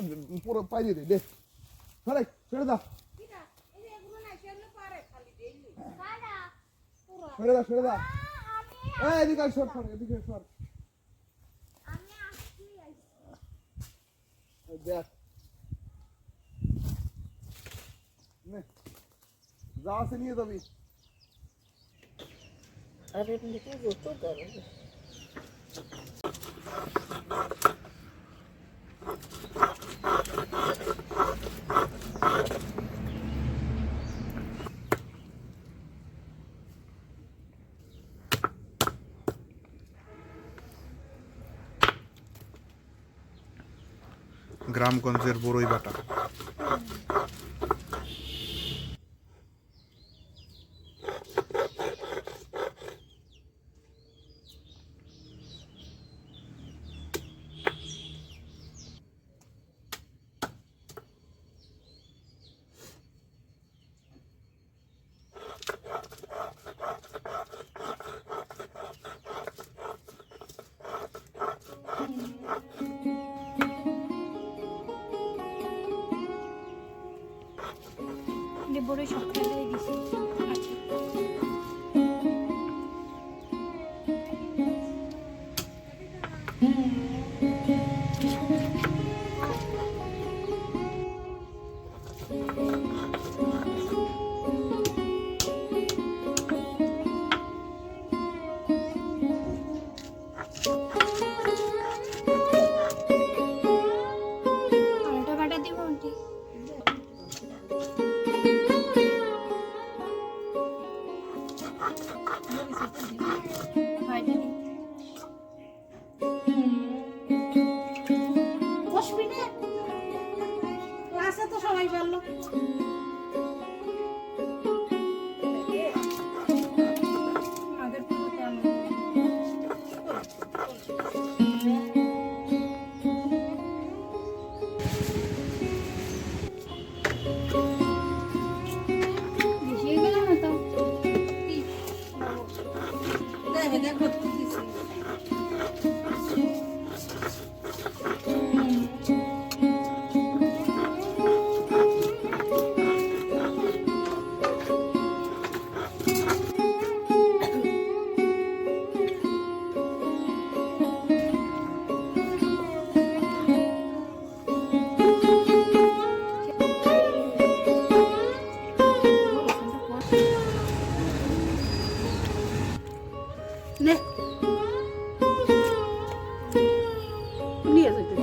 একটা পুরো পাইয়ে দে দে। সরে ছেড়ে দাও ছেড়ে দাও ছেড়ে দাও এই এদিকে সর সর এদিকে সর। দেখ। নে যা আছে নিয়ে যাবি। আরে এমনিতে যত গরম। গ্রামগঞ্জের বড়ই বাটা সব ফেলে দিছি আচ্ছা। দেখে নে। নিয়ে যেতে